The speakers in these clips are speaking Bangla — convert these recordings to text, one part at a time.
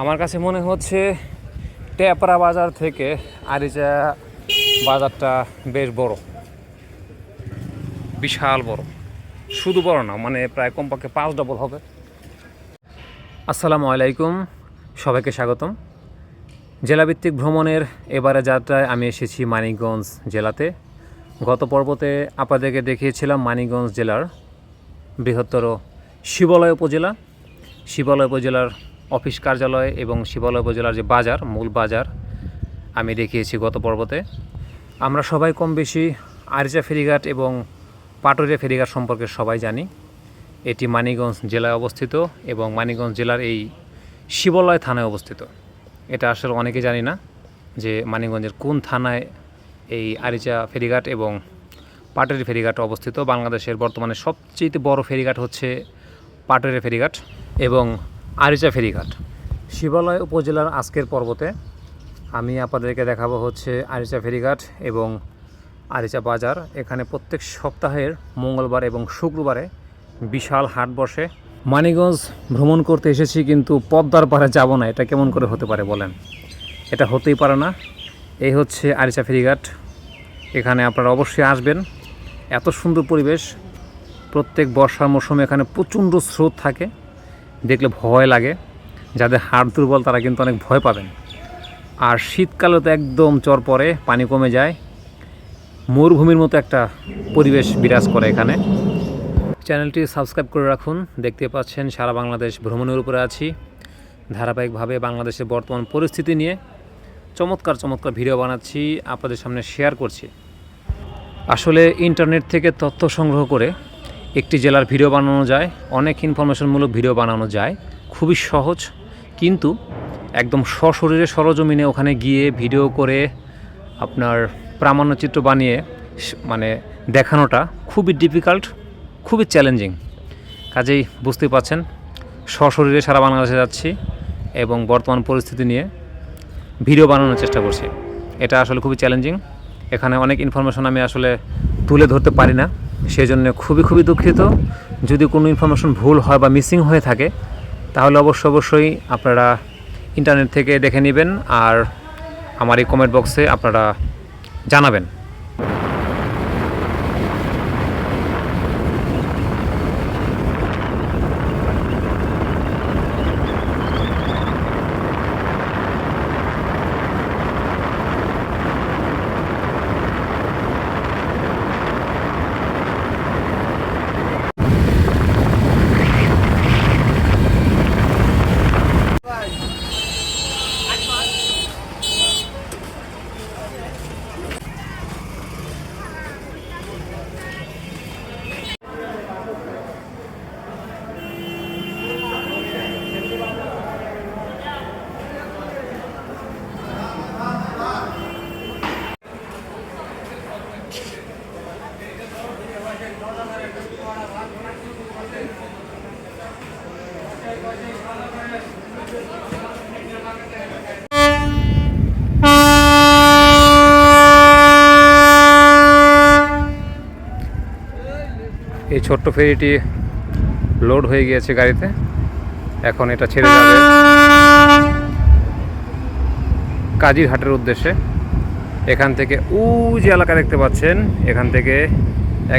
আমার কাছে মনে হচ্ছে টেপরা বাজার থেকে আরিচা বাজারটা বেশ বড়। বিশাল বড়। শুধু বড় না মানে প্রায় কমপক্ষে পাঁচ ডবল হবে। আসসালামু আলাইকুম, সবাইকে স্বাগতম। জেলাভিত্তিক ভ্রমণের এবারে যাত্রায় আমি এসেছি মানিকগঞ্জ জেলাতে। গত পর্বতে আপনাদেরকে দেখিয়েছিলাম মানিকগঞ্জ জেলার বৃহত্তর শিবালয় উপজেলা। শিবালয় উপজেলার অফিস কার্যালয় এবং শিবালয় উপজেলার যে বাজার, মূল বাজার, আমি দেখিয়েছি গত পর্বতে। আমরা সবাই কম বেশি আরিচা ফেরিঘাট এবং পাটুরিয়া ফেরিঘাট সম্পর্কে সবাই জানি। এটি মানিকগঞ্জ জেলায় অবস্থিত এবং মানিকগঞ্জ জেলার এই শিবালয় থানায় অবস্থিত। এটা আসলে অনেকে জানি না যে মানিকগঞ্জের কোন থানায় এই আরিচা ফেরিঘাট এবং পাটুরি ফেরিঘাট অবস্থিত। বাংলাদেশের বর্তমানে সবচেয়ে বড় ফেরিঘাট হচ্ছে পাটুরি ফেরিঘাট এবং আরিচা ফেরিঘাট। শিবালয় উপজেলার আজকের পর্বতে আমি আপনাদেরকে দেখাবো হচ্ছে আরিচা ফেরিঘাট এবং আরিচা বাজার। এখানে প্রত্যেক সপ্তাহের মঙ্গলবার এবং শুক্রবারে বিশাল হাট বসে। মানিকগঞ্জ ভ্রমণ করতে এসেছি কিন্তু পদ্মার পাড়ে যাব না, এটা কেমন করে হতে পারে বলেন? এটা হতেই পারে না। এই হচ্ছে আরিচা ফেরিঘাট। এখানে আপনারা অবশ্যই আসবেন। এত সুন্দর পরিবেশ। প্রত্যেক বর্ষার মৌসুমে এখানে প্রচণ্ড স্রোত থাকে। দেখলে ভয় লাগে। যাদের হাড় দুর্বল, তারা কিন্তু অনেক ভয় পাবেন। আর শীতকালে তো একদম চর পরে, পানি কমে যায়। মরুভূমির মতো একটা পরিবেশ বিরাজ করে এখানে। চ্যানেলটি সাবস্ক্রাইব করে রাখুন। দেখতে পাচ্ছেন, সারা বাংলাদেশ ভ্রমণের উপরে আছি। ধারাবাহিকভাবে বাংলাদেশের বর্তমান পরিস্থিতি নিয়ে চমৎকার চমৎকার ভিডিও বানাচ্ছি, আপনাদের সামনে শেয়ার করছি। আসলে ইন্টারনেট থেকে তথ্য সংগ্রহ করে একটি জেলার ভিডিও বানানো যায়, অনেক ইনফরমেশনমূলক ভিডিও বানানো যায়, খুবই সহজ, কিন্তু একদম সশরীরে সরজমিনে ওখানে গিয়ে ভিডিও করে আপনার প্রামাণ্যচিত্র বানিয়ে মানে দেখানোটা খুবই ডিফিকাল্ট খুবই চ্যালেঞ্জিং কাজেই বুঝতেই পাচ্ছেন, সশরীরে সারা বাংলাদেশে যাচ্ছি এবং বর্তমান পরিস্থিতি নিয়ে ভিডিও বানানোর চেষ্টা করছি। এটা আসলে খুবই চ্যালেঞ্জিং এখানে অনেক ইনফরমেশন আমি আসলে তুলে ধরতে পারি না। সেই জন্য খুবই খুবই দুঃখিত। যদি কোনো ইনফরমেশন ভুল হয় বা মিসিং হয়ে থাকে, তাহলে অবশ্য অবশ্যই আপনারা ইন্টারনেট থেকে দেখে নেবেন আর আমার এই কমেন্ট বক্সে আপনারা জানাবেন। ছোট্ট ফেরিটি লোড হয়ে গিয়েছে গাড়িতে। এখন এটা ছেড়ে যাবে। কাজিরহাটের উদ্দেশ্যে। এখান থেকে উ যে এলাকা দেখতে পাচ্ছেন, এখান থেকে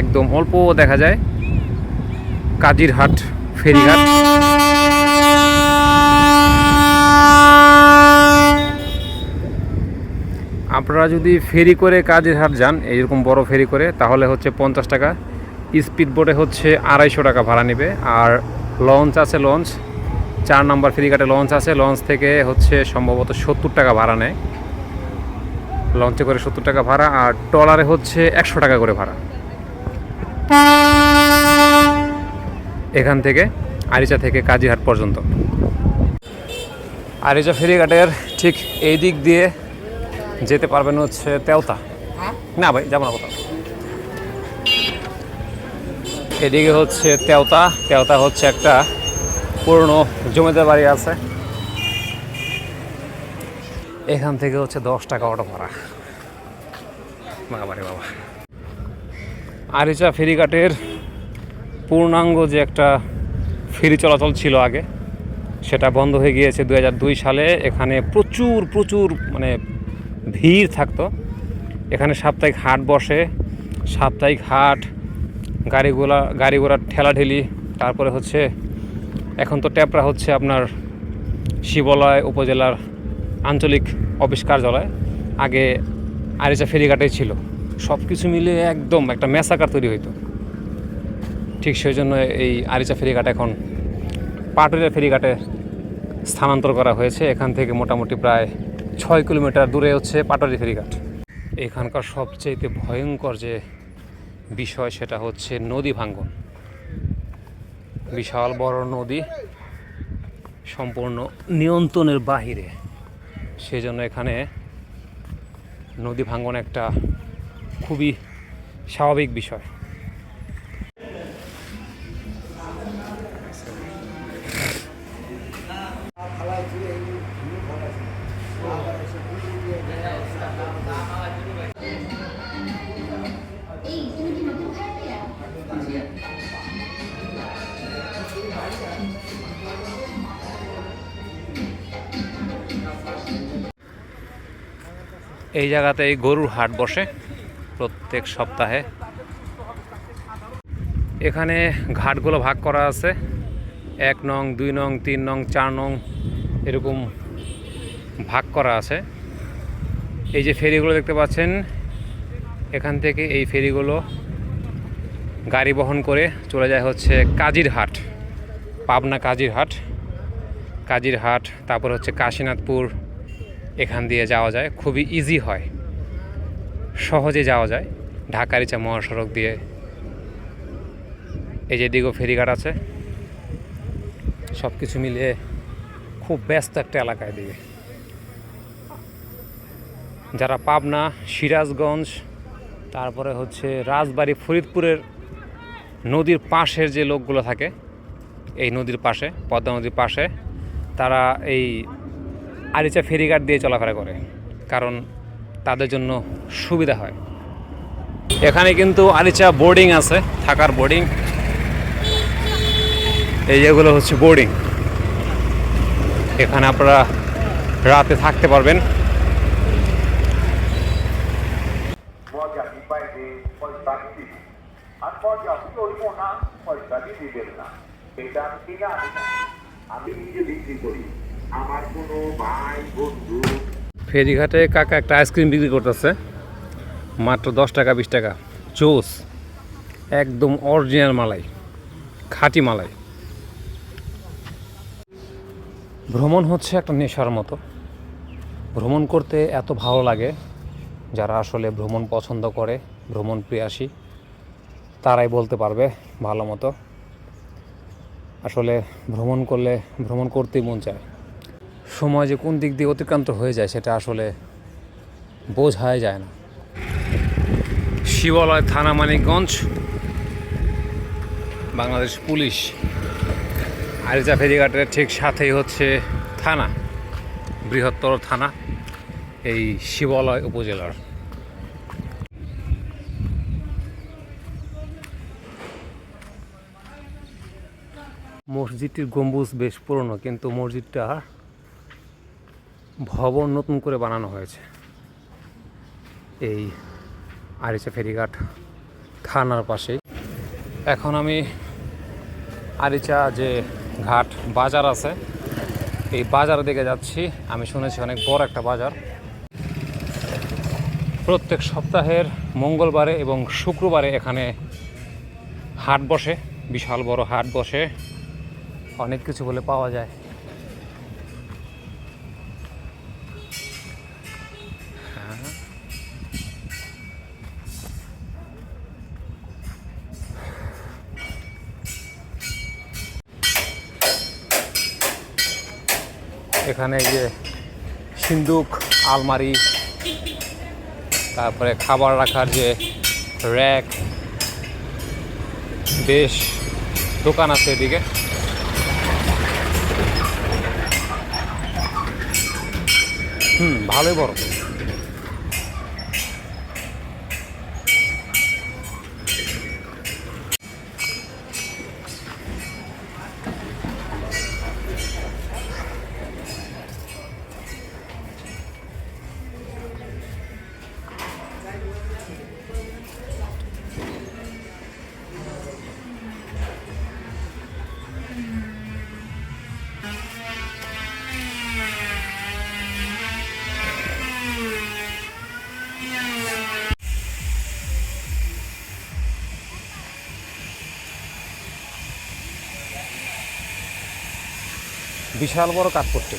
একদম অল্প দেখা যায়। কাজিরহাট ফেরিঘাট। আপনারা যদি ফেরি করে কাজিরহাট যান, এইরকম বড় ফেরি করে, তাহলে হচ্ছে পঞ্চাশ টাকা। স্পিড বোটে হচ্ছে আড়াইশো টাকা ভাড়া নেবে। আর লঞ্চ আছে লঞ্চ চার নাম্বার ফেরিঘাটে লঞ্চ আছে লঞ্চ থেকে হচ্ছে সম্ভবত সত্তর টাকা ভাড়া নেয়। লঞ্চে করে সত্তর টাকা ভাড়া আর ট্রলারে হচ্ছে একশো টাকা করে ভাড়া। এখান থেকে আরিচা থেকে কাজিহাট পর্যন্ত। আরিচা ফেরিঘাটের ঠিক এই দিক দিয়ে যেতে পারবেন হচ্ছে তেওতা না ভাই যাব না কোথাও। এদিকে হচ্ছে তেওতা। তেওতা হচ্ছে একটা পুরনো জমিদার বাড়ি আছে। এখান থেকে হচ্ছে দশ টাকা অটো ভাড়া। বাবা রে বাবা। আরিচা ফেরিঘাটের পূর্ণাঙ্গ যে একটা ফেরি চলাচল ছিল আগে, সেটা বন্ধ হয়ে গিয়েছে দু হাজার দুই সালে। এখানে প্রচুর প্রচুর মানে ভিড় থাকতো। এখানে সাপ্তাহিক হাট বসে। সাপ্তাহিক হাট গাড়িগুলা গাড়ি ঘোড়ার ঠেলাঠেলি, তারপরে হচ্ছে এখন তো ট্যাপরা হচ্ছে আপনার শিবলয় উপজেলার আঞ্চলিক অফিস কার্যালয়। আগে আরিচা ফেরিঘাটেই ছিল। সব কিছু মিলে একদম একটা মেসাকার তৈরি হইতো। ঠিক সেই জন্য এই আরিচা ফেরিঘাট এখন পাটুরিয়া ফেরিঘাটে স্থানান্তর করা হয়েছে। এখান থেকে মোটামুটি প্রায় ছয় কিলোমিটার দূরে হচ্ছে পাটুরি ফেরিঘাট। এখানকার সবচেয়ে ভয়ঙ্কর যে বিষয় সেটা হচ্ছে নদী ভাঙ্গন। বিশাল বড় নদী সম্পূর্ণ নিয়ন্ত্রণের বাহিরে। সেজন্য এখানে নদী ভাঙ্গন একটা খুবই স্বাভাবিক বিষয়। এই জায়গাতে এই গরুর হাট বসে প্রত্যেক সপ্তাহে। এখানে ঘাটগুলো ভাগ করা আছে। এক নং, দুই নং, তিন নং, চার নং এরকম ভাগ করা আছে। এই যে ফেরিগুলো দেখতে পাচ্ছেন, এখান থেকে এই ফেরিগুলো গাড়ি বহন করে চলে যায় হচ্ছে কাজিরহাট, পাবনা কাজিরহাট। কাজিরহাট, তারপর হচ্ছে কাশীনাথপুর এখান দিয়ে যাওয়া যায়, খুবই ইজি হয়। সহজে যাওয়া যায়। ঢাকার ইচ্ছা মহাসড়ক দিয়ে। এই যে দিগো ফেরিঘাট আছে। সব কিছু মিলিয়ে খুব ব্যস্ত একটা এলাকায় দিকে যারা পাবনা, সিরাজগঞ্জ, তারপরে হচ্ছে রাজবাড়ি, ফরিদপুরের নদীর পাশের যে লোকগুলো থাকে, এই নদীর পাশে, পদ্মা নদীর পাশে, তারা এই আরিচা ফেরিঘাট দিয়ে চলাফেরা করে, কারণ তাদের জন্য সুবিধা হয়। এখানে কিন্তু আরিচা বোর্ডিং আছে, থাকার বোর্ডিং এই যেগুলো হচ্ছে বোর্ডিং এখানে আপনারা রাতে থাকতে পারবেন। আর আমি নিজে বিক্রি করি। ফেরিঘাটে কাকা একটা আইসক্রিম বিক্রি করতেছে। মাত্র দশ টাকা, বিশ টাকা। জোস। একদম অরিজিনাল মালাই। খাঁটি মালাই। ভ্রমণ হচ্ছে একটা নেশার মতো। ভ্রমণ করতে এত ভালো লাগে, যারা আসলে ভ্রমণ পছন্দ করে, ভ্রমণ প্রিয়াসী, তারাই বলতে পারবে ভালো মতো। আসলে ভ্রমণ করলে, ভ্রমণ করতেই মন চায়। সময় যে কোন দিক দিয়ে অতিক্রান্ত হয়ে যায় সেটা আসলে বোঝাই যায় না। শিবালয় থানা মানিকগঞ্জ, বাংলাদেশ পুলিশ। আরিজা ফেরিঘাটের ঠিক সাথেই হচ্ছে থানা, বৃহত্তর থানা, এই শিবালয় উপজেলার। মসজিদটির গম্বুজ বেশ পুরনো, কিন্তু মসজিদটা ভবন নতুন করে বানানো হয়েছে। এই আরিচা ফেরিঘাট থানার পাশেই এখন আমি আরিচা যে ঘাট বাজার আছে, এই বাজার দিকে যাচ্ছি। আমি শুনেছি অনেক বড় একটা বাজার। প্রত্যেক সপ্তাহের মঙ্গলবারে এবং শুক্রবারে এখানে হাট বসে, বিশাল বড় হাট বসে। অনেক কিছু বলে পাওয়া যায়। এখানে যে সিন্দুক, আলমারি, তারপরে খাবার রাখার যে র্যাক বেশ দোকান আছে এদিকে। হুম, ভালোই বড়। বিশাল বড় কাঠপট্টি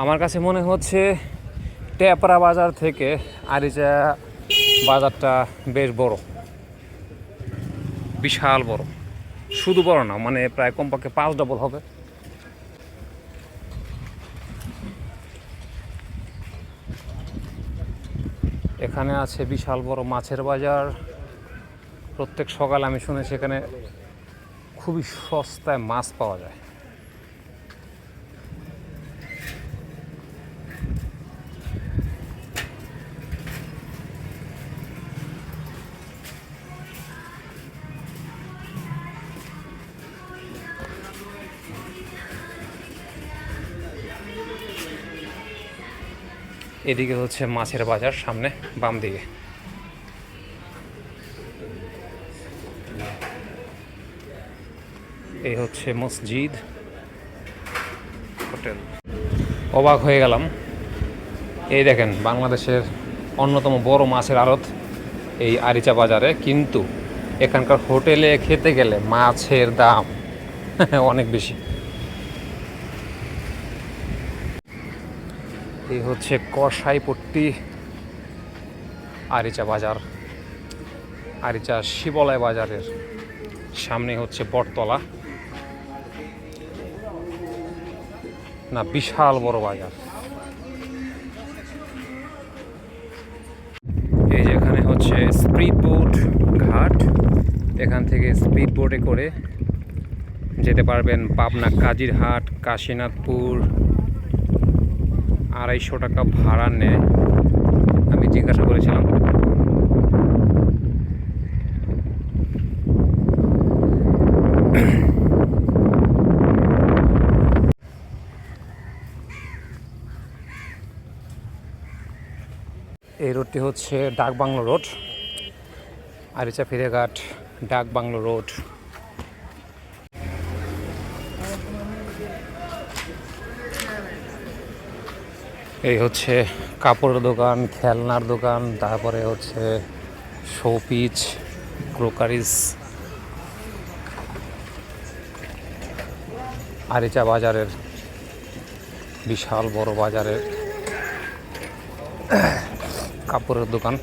আমার কাছে মনে হচ্ছে টেপরা বাজার থেকে আরিচা বাজারটা বেশ বড়। বিশাল বড়। শুধু বড় না মানে প্রায় কমপক্ষে পাঁচ ডবল হবে। এখানে আছে বিশাল বড় মাছের বাজার। প্রত্যেক সকাল আমি শুনেছি এখানে খুবই সস্তায় মাছ পাওয়া যায়। এদিকে হচ্ছে মাছের বাজার, সামনে বাম দিকে। এই হচ্ছে মসজিদ, হোটেল। অবাক হয়ে গেলাম। এই দেখেন, বাংলাদেশের অন্যতম বড় মাছের আড়ত এই আরিচা বাজারে, কিন্তু এখানকার হোটেলে খেতে গেলে মাছের দাম অনেক বেশি। এই হচ্ছে কষাইপট্টি আরিচা বাজার। আরিচা শিবলয় বাজারের সামনে হচ্ছে বটতলা। না, বিশাল বড় বাজার। এই যে এখানে হচ্ছে স্পিড বোট ঘাট। এখান থেকে স্পিড বোটে করে যেতে পারবেন পাবনা কাজিরহাট, কাশীনাথপুর আড়াইশো টাকা ভাড়া নেয়। আমি জিজ্ঞাসা করেছিলাম। এই রোডটি হচ্ছে ডাক বাংলো রোড, আরিচা ফিরেঘাট ডাক বাংলো রোড। এই হচ্ছে কাপড়ের দোকান, খেলনার দোকান, তারপরে হচ্ছে শোপিচ ক্রোকারিস আরিচা বাজারের, বিশাল বড় বাজারের কাপড়ের দোকান।